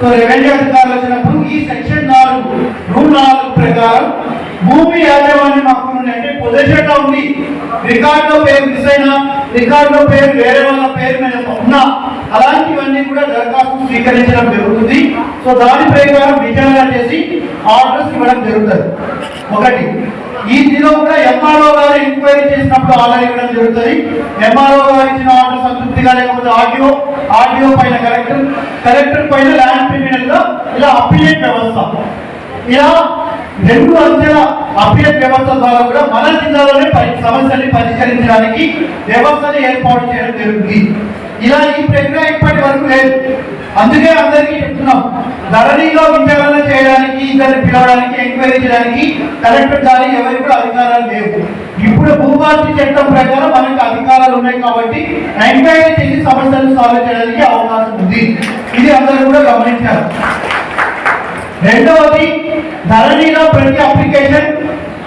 Revenue అధికారులు వచ్చినప్పుడు ఈ సెక్షన్ నాలుగు రూల్ నాలుగు ప్రకారం భూమి యాజమాన్యం హక్కు అంటే పొజిషన్లో ఉంది రికార్డులో పేరు మిస్ అయినా రికార్డులో పేరు వేరే వాళ్ళ పేరు మీద ఉన్నా అలాంటివన్నీ కూడా దరఖాస్తు స్వీకరించడం జరుగుతుంది. సో దాని ప్రకారం విచారణ చేసి ఆర్డర్స్ ఇవ్వడం జరుగుతుంది. ఒకటి ఈ దిలో కూడా ఎంఆర్ఓ గారు ఎంక్వైరీ చేసినప్పుడు ఆర్డర్ ఇవ్వడం జరుగుతుంది. ఎంఆర్ఓ గారు ఇచ్చిన ఆర్డర్ సంతృప్తిగా లేకపోతే ఆర్డీఓ ఆర్డీఓ పైన కలెక్టర్ కలెక్టర్ పైన ల్యాండ్ ట్రిబ్యునల్ ఇలా అప్పీలేట్ వ్యవస్థ. ఇలా రెండు అంచెల అప్పీలేట్ వ్యవస్థ ద్వారా కూడా మన జిల్లాలోనే సమస్యల్ని పరిష్కరించడానికి వ్యవస్థను ఏర్పాటు చేయడం జరుగుతుంది. ఇలా ఈ ప్రక్రియ ఇప్పటి వరకు లేదు. అందుకే అందరికీ చెప్తున్నాం. ధరణిలో విచారణ చేయడానికి ఇద్దరిని పిలవడానికి ఎంక్వైరీ చేయడానికి కలెక్టర్ కానీ ఎవరికి కూడా అధికారాలు లేవు. ఇప్పుడు భూభారతి చట్టం ప్రకారం మనకి అధికారాలు ఉన్నాయి కాబట్టి ఎంక్వైరీ చేసి సమస్యలను సాల్వ్ చేయడానికి అవకాశం ఉంది. ఇది అందరూ కూడా గమనించారు రెండవది ధరణిలో ప్రతి అప్లికేషన్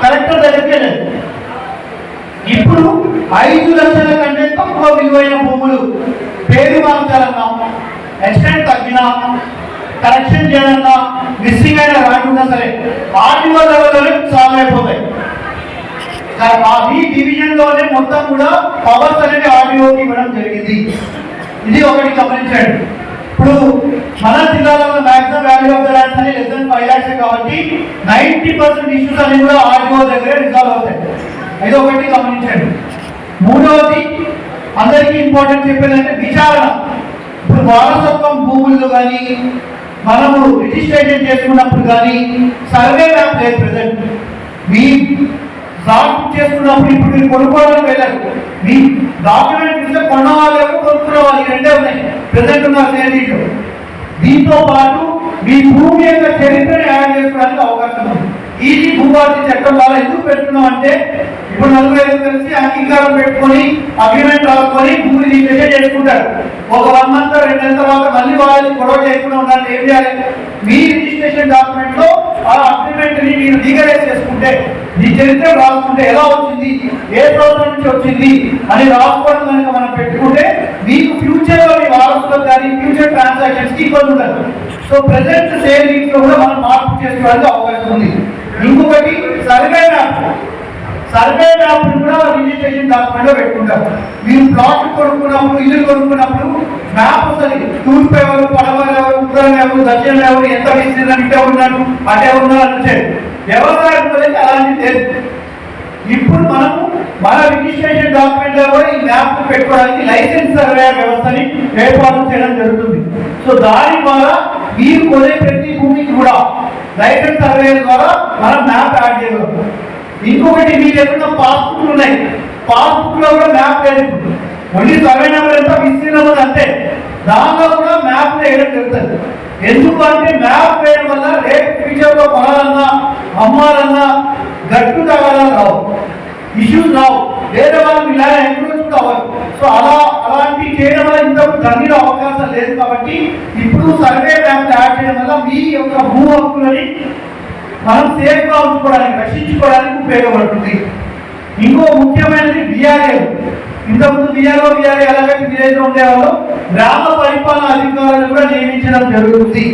కలెక్టర్ దగ్గరికే లేదు ఇప్పుడు ఐదు లక్షల కంటే తక్కువ విలువైన భూములు పేరు మార్చాలన్నా ఎక్స్టెంట్ తగ్గినా కరెక్షన్ చేయాలన్నా మిస్సింగ్ అయిన రాకుండా సరే ఆర్టీఓ లెవెల్లోనే సాల్వ్ అయిపోతాయి. కా- ఆ ఈ డివిజన్లోనే మొత్తం కూడా పవర్స్ అనేది ఆర్టీఓకి ఇవ్వడం జరిగింది. ఇది ఒకటి గమనించండి. ఇప్పుడు మన జిల్లాలో maximum value of the lands అనేది లెస్ దెన్ ఫైవ్ ల్యాక్స్ కాబట్టి నైన్టీ పర్సెంట్ ఇష్యూస్ అన్ని కూడా ఆర్టీఓ దగ్గరే రిజాల్వ్ అవుతాయి. ఇది ఒకటి గమనించండి. మూడవది అందరికీ ఇంపార్టెంట్ చెప్పేదంటే విచారణ. ఇప్పుడు వారసత్వం భూముల్లో కానీ మనము రిజిస్ట్రేషన్ చేసుకున్నప్పుడు కానీ సర్వే మ్యాప్ లేదు ప్రజెంట్ మీ డాక్యుమెంట్ చేస్తున్నప్పుడు ఇప్పుడు మీరు కొనుక్కోవడానికి వెళ్ళారు. మీ డాక్యుమెంట్ ఇస్తే కొన్నవాళ్ళు కొనుక్కున్న వాళ్ళు రెండే ఉన్నాయి. ప్రజెంట్ ఉన్న సేవీలో దీంతో పాటు మీ భూమి యొక్క చరిత్రను యాడ్ చేసుకోవడానికి అవకాశం ఉంది. ఈ భూభారతి చట్టం ద్వారా ఎందుకు పెడుతున్నాం అంటే ఇప్పుడు నలుగురు ఐదు కలిసి అంగీకారం పెట్టుకొని అగ్రిమెంట్ రాసుకొని భూమి రిజిస్ట్రేషన్ చేసుకుంటారు. ఒక వన్ మంత్ రెండు తర్వాత మళ్ళీ వాళ్ళు గొడవ చేయకుండా ఉండాలని ఏం చేయాలి? మీ రిజిస్ట్రేషన్ డాక్యుమెంట్లో ఆ అగ్రిమెంట్ని మీరు లీగలైజ్ చేసుకుంటే మీ చరిత్ర రాసుకుంటే ఎలా వచ్చింది? ఏ ప్రభుత్వం నుంచి వచ్చింది? అని రాసుకోవడం కనుక మనం పెట్టుకుంటే మీకు ఫ్యూచర్లో మీ వారసులకు కానీ ఫ్యూచర్ ట్రాన్సాక్షన్స్కి ఇబ్బంది ఉండదు. సో ప్రెసెంట్ సేవింగ్స్లో కూడా మనం మార్పు చేసుకోవడానికి అవకాశం ఉంది. ఇంకొకటి సర్వే మ్యాప్ సర్వే మ్యాప్ కూడా రిజిస్ట్రేషన్ డాక్యుమెంట్ పెట్టుకుంటాం. పెట్టుకుంటారు మీరు ప్లాట్ కొనుక్కున్నప్పుడు ఇల్లు కొనుక్కున్నప్పుడు మ్యాప్ వస్తుంది తూర్పు ఎవరు సత్యం ఎవరు ఎంత విస్తీర్ణం ఉన్నాడు అటే ఉన్నాడు అంటే వ్యవసాయం గురించి అలాంటి లేదు. ఇప్పుడు మనము మన రిజిస్ట్రేషన్ డాక్యుమెంట్లో కూడా ఈ మ్యాప్ పెట్టుకోవడానికి లైసెన్స్ సర్వే వ్యవస్థని ఏర్పాటు చేయడం జరుగుతుంది. సో దాని ద్వారా మీరు కొనే ప్రతి భూమికి కూడా లైసెన్స్ సర్వే ద్వారా మనం మ్యాప్ యాడ్ చేయగలం ఇంకొకటి మీ దగ్గర పాస్బుక్లు ఉన్నాయి. పాస్బుక్లో కూడా మ్యాప్ లేదు ఇప్పుడు. ఓన్లీ సర్వే నెంబర్ ఎంత విస్తీర్ణం అంతే. దానిలో కూడా మ్యాప్ వేయడం జరుగుతుంది. ఎందుకంటే మ్యాప్ వేయడం వల్ల రేపు ఫ్యూచర్లో కొనాలన్నా అమ్మాలన్నా గట్టు తగాదాలు రావు. ఇష్యూస్ రావు. వేరే వాళ్ళు ఇలా ఎంక్రోచ్ కావాలి. సో అలా అలాంటివి చేయడం వల్ల ఇంతకు ధరలో అవకాశం లేదు కాబట్టి ఇప్పుడు సర్వే మ్యాప్ యాడ్ చేయడం వల్ల మీ యొక్క భూ హక్కులని మనం సేఫ్గా ఉంచుకోవడానికి రక్షించుకోవడానికి ఉపయోగపడుతుంది. ఇంకో ముఖ్యమైనది విఆర్ఏ ఇంతకుముందు విఆర్ఓ విఆర్ఏ ఎలాగైతే విలేజ్లో ఉండేవాళ్ళు? గ్రామ పరిపాలన అధికారులను కూడా నియమించడం జరుగుతుంది.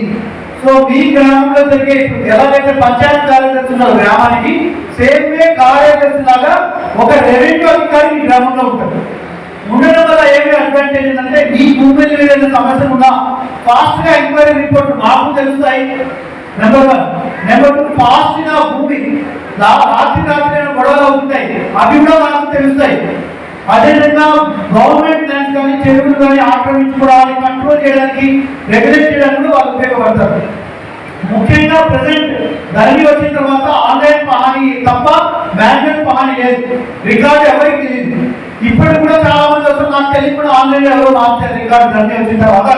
సో మీ గ్రామంలో జరిగే ఎలాగైతే పంచాయతీ కార్యదర్శి ఉన్నారు గ్రామానికి సేమ్ వే కార్యదర్శి లాగా ఒక రెవెన్యూ అధికారి మీ గ్రామంలో ఉంటారు ఉండడం వల్ల ఏమి అడ్వాంటేజ్ ఏంటంటే మీ భూమి ఏదైనా సమస్య ఉన్నా ఫాస్ట్గా ఎంక్వైరీ రిపోర్ట్ మాకు తెలుస్తాయి. నెంబర్ వన్ నెంబర్ టూ ఫాస్ట్గా భూమి రాత్రి రాత్రి గొడవలు అవుతుంటాయి అవి కూడా మనకు తెలుస్తాయి. అదేవిధంగా గవర్నమెంట్ ల్యాండ్స్ కానీ చెరువులు కానీ ఆక్రమించుకోవడానికి కంట్రోల్ చేయడానికి రెగ్యులేట్ చేయడానికి వాళ్ళు ఉపయోగపడతారు. ముఖ్యంగా ప్రజెంట్ ధరణి వచ్చిన తర్వాత ఆన్లైన్ పహాని తప్ప మాన్యువల్ పహాని లేదు. రికార్డు ఎవరికి తెలియదు ఇప్పుడు కూడా చాలా మంది వస్తారు నాకు తెలియకుండా ఆన్లైన్ ఎవరు మార్చారు రికార్డు ధరణి వచ్చిన తర్వాత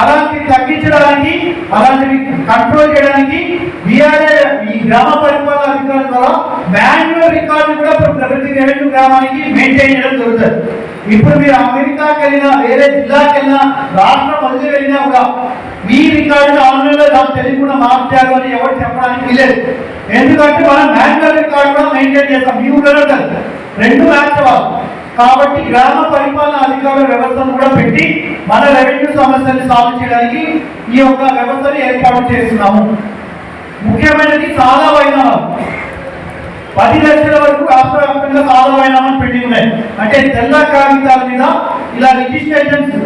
అలాంటి తగ్గించడానికి అలాంటివి కంట్రోల్ చేయడానికి బీఆర్ఏ ఈ గ్రామ పరిపాలన అధికారుల ద్వారా మాన్యువల్ రికార్డు కూడా ఇప్పుడు ప్రగతి రెవెన్యూ గ్రామానికి మెయింటైన్ చేయడం జరుగుతుంది. ఇప్పుడు మీరు అమెరికాకి వెళ్ళినా వేరే జిల్లాకి వెళ్ళినా రాష్ట్రం వదిలి వెళ్ళినా కూడా మీ రికార్డు ఆన్లైన్లో నాకు తెలియకుండా మార్చారు అని ఎవరు చెప్పడానికి లేదు ఎందుకంటే మనం మాన్యువల్ రికార్డు కూడా మెయింటైన్ చేస్తాం. మీ ఊళ్ళో రెండు మ్యాచ్ కాబట్టి గ్రామ పరిపాలన అధికారుల వ్యవస్థను కూడా పెట్టి మన రెవెన్యూ సమస్యల్ని సాల్వ్ చేయడానికి ఈ యొక్క వ్యవస్థను ఏర్పాటు చేస్తున్నాము. ముఖ్యమైనది చాలా వైనాలు పది లక్షల వరకు రాష్ట్ర వ్యాప్తంగా పెట్టి ఉన్నాయి. అంటే తెల్ల కాగితాల మీద ఇలా రిజిస్ట్రేషన్స్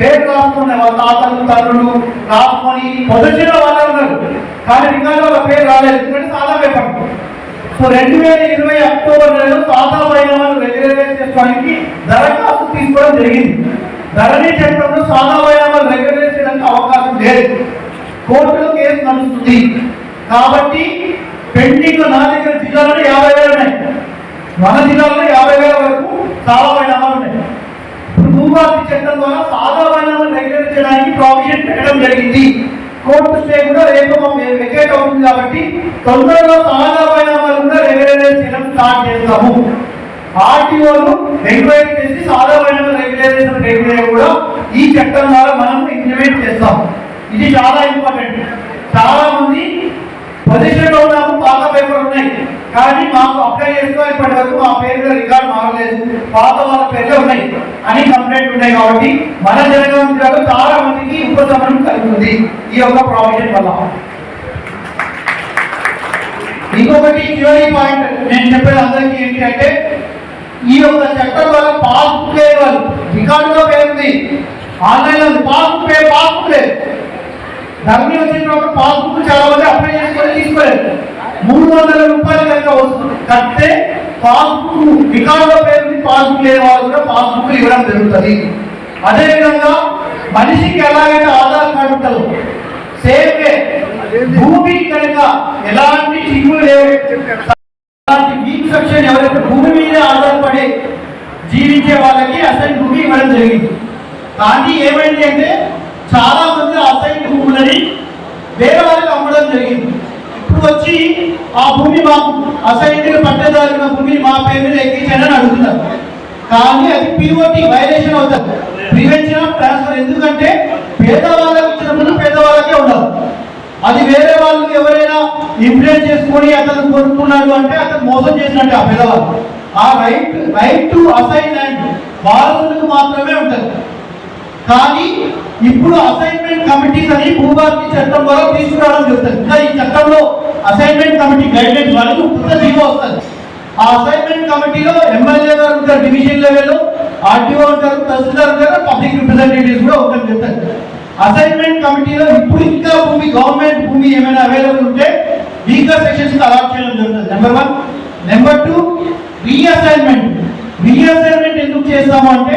పేరు రాసుకున్నాయి వాళ్ళ తాతలు తండ్రులు రాసుకొని పొదచిన వాళ్ళు ఉన్నారు. కానీ రికార్డు వాళ్ళ పేరు రాలేదు. ఎందుకంటే సాధన పేపర్ సో రెండు వేల ఇరవై అక్టోబర్ నెలలో సాదా వైనాలు రెగ్యులరైజ్ చేసుకోవడానికి దరఖాస్తు తీసుకోవడం జరిగింది. ధరణి చట్టంలో సాదా వైనాలు రెగ్యులరైజ్ చేయడానికి అవకాశం లేదు. కోర్టులో కేసు నడుస్తుంది. కాబట్టి పెండింగ్ నా దగ్గర జిల్లాలో యాభై వేలు ఉన్నాయి. మన జిల్లాలో యాభై వేల వరకు చాలా వైనాలు ఉన్నాయి. ఇప్పుడు భూభారతి చట్టం ద్వారా సాదా వైనాలను చేయడానికి ప్రావిజన్ పెట్టడం జరిగింది. కోర్టు స్టే కూడా రేపు వెకేట్ అవుతుంది కాబట్టి తొందరలో సాదా వైనాలు కూడా రెగ్యులరైజ్ చేయడం స్టార్ట్ చేస్తాము. ఆర్టీఓలు ఎంక్వైరీ చేసి సాదా వైనాలు రెగ్యులరైజేషన్ కూడా ఈ చట్టం ద్వారా మనం ఇంప్లిమెంట్ చేస్తాం ఇది చాలా ఇంపార్టెంట్ చాలా మంది పొజిషన్లో ఉన్నాము పాత పేపర్ ఉన్నాయి. కానీ మాకు అప్లై చేసుకో ఇప్పటి వరకు మా పేరు రికార్డ్ మారలేదు. పాత వాళ్ళ పేర్లే ఉన్నాయి. అని కంప్లైంట్ ఉన్నాయి కాబట్టి మన జనగామ చాలా మందికి ఉపశమనం కలుగుతుంది ఈ యొక్క ప్రావిజన్ వల్ల. ఇంకొకటి చివరి పాయింట్ నేను చెప్పేది అందరికీ ఏంటి అంటే ఈ యొక్క చట్టం వల్ల పాస్ పేరు వాళ్ళు రికార్డులో పేరుంది. ఆన్లైన్ పాస్ పే పాస్ లేదు. ధరణి వచ్చినప్పుడు పాస్బుక్ చాలా మంది అప్లై చేసుకొని తీసుకోలేదు. మూడు వందల రూపాయలు కనుక వస్తుంది. కట్టే పాస్బుక్ రికార్డులో పేరు పాస్బుక్ లేని వాళ్ళు కూడా పాస్బుక్ ఇవ్వడం జరుగుతుంది. అదేవిధంగా మనిషికి ఎలాగైతే ఆధార్ కార్డు ఉంటుందో సేమ్ భూమి భూమికి కనుక ఎలాంటి చిక్కులు లేవు అలాంటి వీక్ సెక్షన్ ఎవరైతే భూమి మీద ఆధారపడి జీవించే వాళ్ళకి అసలు భూమి ఇవ్వడం జరిగింది. కానీ ఏమైంది అంటే చాలా మంది అసైన్ భూములని వేరే వాళ్ళకి అమ్మడం జరిగింది. ఇప్పుడు వచ్చి ఆ భూమి మా అసైన్ పట్టదారిన భూమిని మా పేరు మీద ఎక్కించాలని అడుగుతున్నారు. కానీ అది పిఓటి వైలేషన్ అవుతుంది. ప్రివెన్షన్ ఆఫ్ ట్రాన్స్ఫర్ ఎందుకంటే పేదవాళ్ళకి ఇచ్చిన ముందు పేదవాళ్ళకే ఉండాలి. అది వేరే వాళ్ళు ఎవరైనా ఇన్ఫ్లుయెన్స్ చేసుకొని అతను కొనుక్కున్నాడు అంటే అతను మోసం చేసినట్టే ఆ పేదవాళ్ళు. ఆ right right to assign and వారసులకు మాత్రమే ఉంటుంది. కానీ ఇప్పుడు అసైన్మెంట్ కమిటీస్ అని భూభారతి చట్టం ద్వారా తీసుకురావడం జరుగుతుంది. ఇంకా ఈ చట్టంలో అసైన్మెంట్ కమిటీ గైడ్లైన్స్ వరకు కొత్త జీవో వస్తుంది. ఆ అసైన్మెంట్ కమిటీలో ఎమ్మెల్యే గారు ఉంటారు డివిజన్ లెవెల్లో ఆర్టీఓ ఉంటారు తహసీల్దార్ ఉంటారు పబ్లిక్ రిప్రజెంటేటివ్స్ కూడా ఉంటారు చెప్తారు అసైన్మెంట్ కమిటీలో ఇప్పుడు ఇంకా భూమి గవర్నమెంట్ భూమి ఏమైనా అవైలబుల్ ఉంటే వీకర్ సెక్షన్స్ అలాట్ చేయడం జరుగుతుంది. Number one number two reassignment reassignment ఎందుకు చేస్తాము అంటే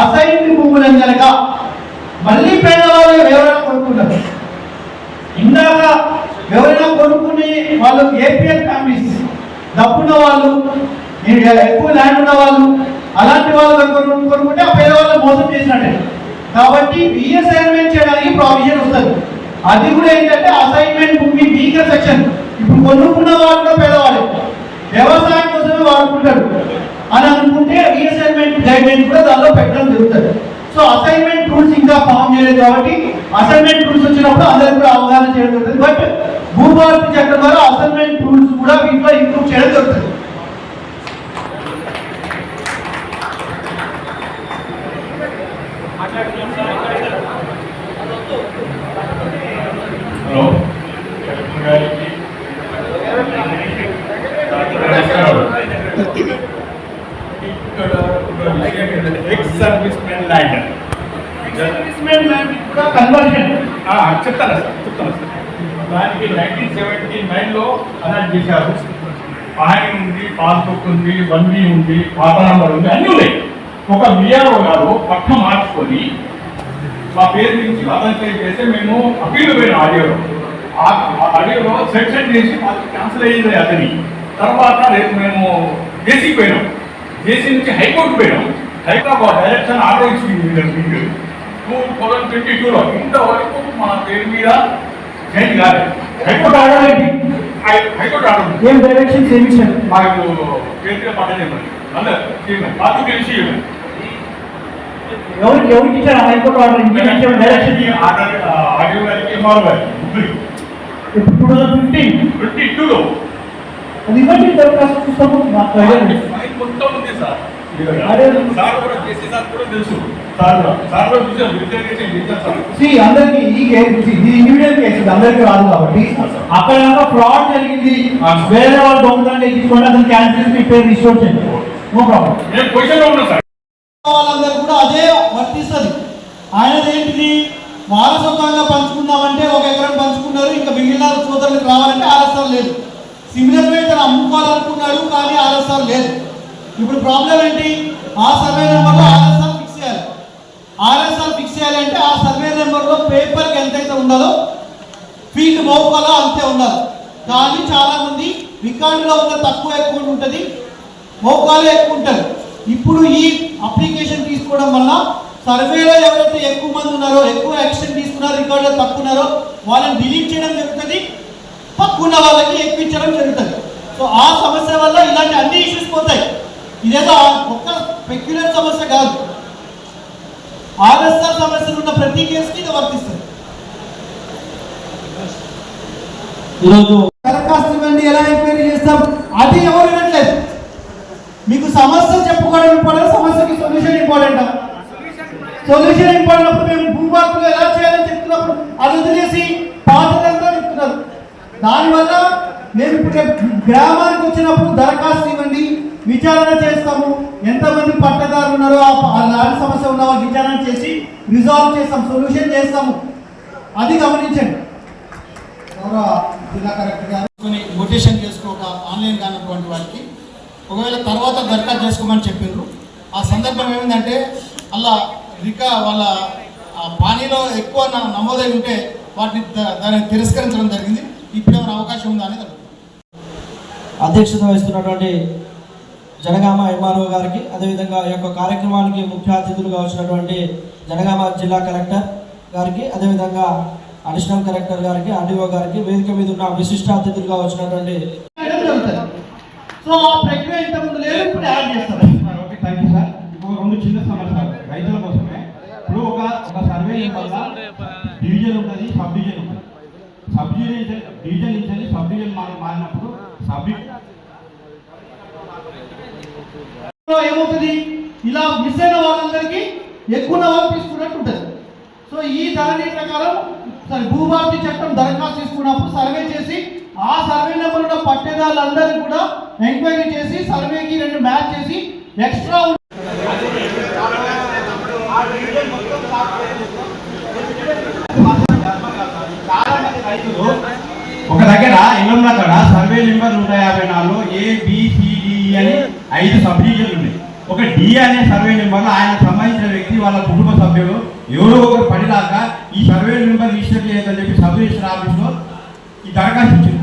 అసైన్డ్ భూములను కనుక మళ్ళీ పేదవాళ్ళు వివరణ కొనుక్కుంటారు ఇందాక ఎవరైనా కొనుక్కునే వాళ్ళు ఏపీఎల్ ఫ్యామిలీస్ డబ్బున్న వాళ్ళు ఎక్కువ ల్యాండ్ ఉన్న వాళ్ళు అలాంటి వాళ్ళు కొనుక్కుంటే ఆ పేదవాళ్ళు మోసం చేసినట్టే. కాబట్టి రీఅసైన్మెంట్ చేయడానికి ప్రావిజన్ వస్తుంది. అది కూడా ఏంటంటే అసైన్మెంట్ భూమి వీకర్ సెక్షన్ ఇప్పుడు కొనుక్కున్న వాళ్ళు పేదవాళ్ళు. వ్యవసాయం కోసమే వాడుకుంటారు. అని అనుకుంటే రీఅసైన్మెంట్ గైడ్లైన్స్ కూడా దానిలో పెట్టడం జరుగుతుంది. సో అసైన్మెంట్ రూల్స్ ఇంకా ఫామ్ చేయలేదు కాబట్టి అసైన్మెంట్ రూల్స్ వచ్చినప్పుడు అందరికీ కూడా అవగాహన చేయడం జరుగుతుంది. బట్ భూభారతి చట్టం ద్వారా అసైన్మెంట్ రూల్స్ కూడా వీటిలో ఇంక్లూడ్ చేయడం జరుగుతుంది హలో కలెక్టర్ గారికి నమస్కారం. ఇక్కడ ఒక విషయం ఏంటంటే ex service men land servicemen land కూడా కన్వర్షన్ చెప్తాను సార్ చెప్తాను. సార్ దానికి నైన్టీన్ సెవెంటీ నైన్లో అలాంటి చేశారు. ఆయన ఉంది పాస్బుక్ ఉంది వన్ ఉంది ఖాతా నంబర్ ఉంది అన్నీ ఉన్నాయి. ఒక విఆర్ఓ గారు పక్క మార్చుకొని మా పేరు నుంచి అతను చేస్తే మేము అప్పీల్ పోయిన ఆడియోలో ఆ ఆడియోలో సెక్షన్ చేసి మాకు క్యాన్సిల్ అయ్యింది అతని. తర్వాత రేపు మేము జేసీకి పోయినాం. జేసీ నుంచి హైకోర్టు పోయినాం. హైకోర్టు డైరెక్షన్ ఆర్డర్ ఇచ్చింది టూ థౌజండ్ ట్వంటీ టూలో. ఇంతవరకు మా పేరు మీద చేంజ్ కాలేదు హైకోర్టు ఆర్డర్ ఏంటి హైకోర్టు ఆర్డర్. ఏం డైరెక్షన్ ఏమిచ్చారు మాకు పేరుగా పట్టలేదు అందరు మాకు తెలిసి. ఎవరికి ఎవరికి ఇచ్చారు high court order implement direction order RDO గారికి ఎంఆర్ఓ గారికి ఇప్పుడు ఫిఫ్టీన్ ట్వంటీ టూలో అది ఇవ్వండి దరఖాస్తు పుస్తకం మొత్తం ఉంది సార్ అదే. సార్ కూడా కూడా తెలుసు అందరికి ఈ కేసు ఇది ఇండివిజువల్ కేసు అందరికి రాదు కాబట్టి. అక్కడ ఫ్రాడ్ జరిగింది. వేరే వాళ్ళు దొంగతనం ఎక్కించుకోండి అతను క్యాన్సిల్ చేసి మీ పేరు రిస్టోర్ చేయండి. నో ప్రాబ్లం నేను పొజిషన్లో ఉన్నా సార్. వాళ్ళందరూ కూడా అదే వర్తిస్తుంది. ఆయనది ఏంటిది? వారసత్వంగా పంచుకుందామంటే ఒక ఎకరం పంచుకున్నారు ఇంకా మిగిలిన సోదరులకు రావాలంటే ఆర్ఎస్ఆర్ లేదు. సిమిలర్ వే తను అమ్ముకోవాలనుకున్నాడు కానీ ఆర్ఎస్ఆర్ లేదు. ఇప్పుడు ప్రాబ్లం ఏంటి? ఆ సర్వే నెంబర్లో ఆర్ఎస్ఆర్ ఫిక్స్ చేయాలి ఆర్ఎస్ఆర్ ఫిక్స్ చేయాలంటే ఆ సర్వే నెంబర్లో పేపర్కి ఎంతైతే ఉండాలో ఫీల్డ్ మోకాలో అంతే ఉండాలి. కానీ చాలామంది రికార్డులో ఉన్న తక్కువ ఎక్కువ ఉంటుంది మోకాలు ఎక్కువ ఉంటుంది. ఇప్పుడు ఈ అప్లికేషన్ తీసుకోవడం వల్ల సర్వేలో ఎవరైతే ఎక్కువ మంది ఉన్నారో ఎక్కువ యాక్షన్ తీసుకున్నారో రికార్డులో తక్కువ ఉన్నారో వాళ్ళని డిలీట్ చేయడం జరుగుతుంది తక్కువ ఉన్న వాళ్ళకి ఎక్కించడం జరుగుతుంది. సో ఆ సమస్య వల్ల ఇలాంటి అన్ని ఇష్యూస్ పోతాయి. ఇదేదో ఒక్క పెక్యులర్ సమస్య కాదు. ఆర్ఎస్ఆర్ సమస్యలు ఉన్న ప్రతి కేసుకి ఇది వర్తిస్తుంది. ఈరోజు దరఖాస్తు ఇవ్వండి ఎలా ఎంక్వైరీ చేస్తాం అది ఎవరు వినట్లేదు. మీకు సమస్య చెప్పుకోవడం ఇంపార్టెంట్ సమస్యకి సొల్యూషన్ ఇంపార్టెంట్. సొల్యూషన్ ఇంపార్టెంట్ అప్పుడు మేము భూభారతులు ఎలా చేయాలని చెప్తున్నప్పుడు అది వదిలేసి పాతదంతా చెప్తున్నారు. దానివల్ల మేము ఇప్పుడు గ్రామానికి వచ్చినప్పుడు దరఖాస్తు ఇవ్వండి విచారణ చేస్తాము. ఎంతమంది పట్టదారులు ఉన్నారో రిజాల్వ్ చేస్తాం సొల్యూషన్ చేస్తాము. అది గమనించండి. జిల్లా కలెక్టర్ గారు. నోటేషన్ చేసుకోక ఆన్లైన్ కానటువంటి వారికి. ఒకవేళ తర్వాత దరఖాస్తు చేసుకోమని చెప్పారు ఆ సందర్భం ఏమిటంటే అలా రికా వాళ్ళ ఆ పానీలో ఎక్కువ నమోదై ఉంటే వాటిని దాన్ని తిరస్కరించడం జరిగింది. ఇప్పుడు ఏమైనా అవకాశం ఉందా అనేది. అధ్యక్షత వహిస్తున్నటువంటి జనగామ ఎంఆర్ఓ గారికి అదేవిధంగా ఈ యొక్క కార్యక్రమానికి ముఖ్య అతిథులుగా వచ్చినటువంటి జనగామ జిల్లా కలెక్టర్ గారికి అదేవిధంగా అడిషనల్ కలెక్టర్ గారికి ఆర్డీఓ గారికి వేదిక మీద ఉన్న విశిష్ట అతిథులుగా వచ్చినటువంటి సో ఆ ప్రక్రియ ఇంతకుముందు లేదు ఇప్పుడు యాడ్ చేస్తారు. Sir, okay thank you sir ఇంకొక రెండు చిన్న సమస్యలు. రైతుల కోసమే. ఇప్పుడు ఒక ఒక సర్వే వల్ల డివిజన్ ఉంటుంది సబ్ డివిజన్ ఉంటుంది సబ్ డివిజన్ డివిజన్ నుంచి సబ్ డివిజన్ మారి మారినప్పుడు సబ్ ఏమవుతుంది? ఇలా మిస్ అయిన వాళ్ళందరికీ ఎక్కువ వాళ్ళు తీసుకున్నట్టు ఉంటుంది. సో ఈ ధరణి ప్రకారం సరే భూభారతి చట్టం దరఖాస్తు తీసుకున్నప్పుడు సర్వే చేసి ఆ సర్వే నెంబర్ ఉన్న పట్టేదారులందరినీ కూడా ఎంక్వైరీ చేసి సర్వేకి రెండు మ్యాచ్ చేసి ఎక్స్ట్రా ఒక దగ్గర ఇల్లున్న కాడ సర్వే నెంబర్ నూట యాభై నాలుగు ఏ అని ఐదు సబ్ డివిజన్లు ఉన్నాయి. ఒక డి అనే సర్వే నెంబర్లో ఆయన సంబంధించిన వ్యక్తి వాళ్ళ కుటుంబ సభ్యులు ఎవరో ఒకరు పడిదాకా ఈ సర్వే నెంబర్ రిజిస్టర్ చేయొద్దని చెప్పి సబ్ రిజిస్టర్ ఆఫీస్లో ఈ దరఖాస్తు ఇచ్చింది.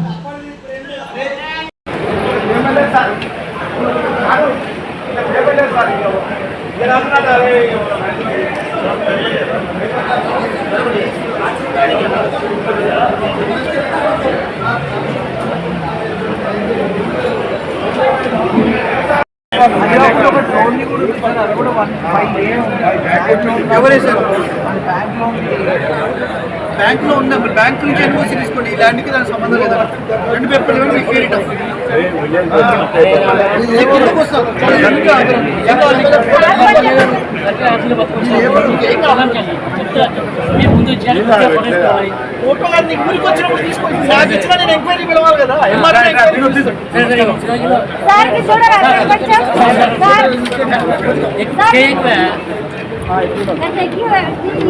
One five A bank loan బ్యాంకులో ఉన్న బ్యాంక్ నుంచి ఎన్ఓసి తీసుకోండి. ఈ ల్యాండ్కి దానికి సంబంధం లేదు? రెండు పేపర్లు మీకు క్లియర్ ఇస్తాం. ఇది కిందకు వస్తాం. ఫోటో కాదు, నీకు ఊరికి వచ్చినప్పుడు తీసుకోండి. నాకు ఇచ్చినా నేను ఎంక్వైరీ పిలవాలి కదా ఎంఆర్ఓ ఎంక్వైరీ సార్ కి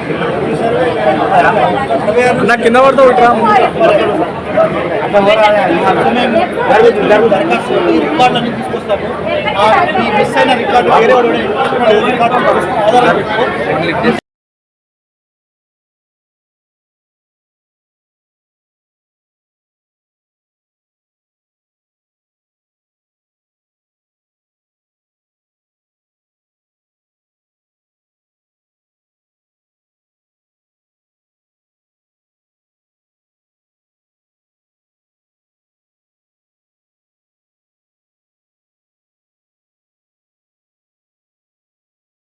చూడరా సార్ కొంచెం సార్ సార్ ఎక్కువ నా కింద పడతా ఉంటా దరఖాస్తు ఈ రికార్డులన్నీ తీసుకొస్తాము ఆ, ఈ మిస్ అయిన రికార్డు వేరే వాళ్ళు రికార్డు ఆధారాలు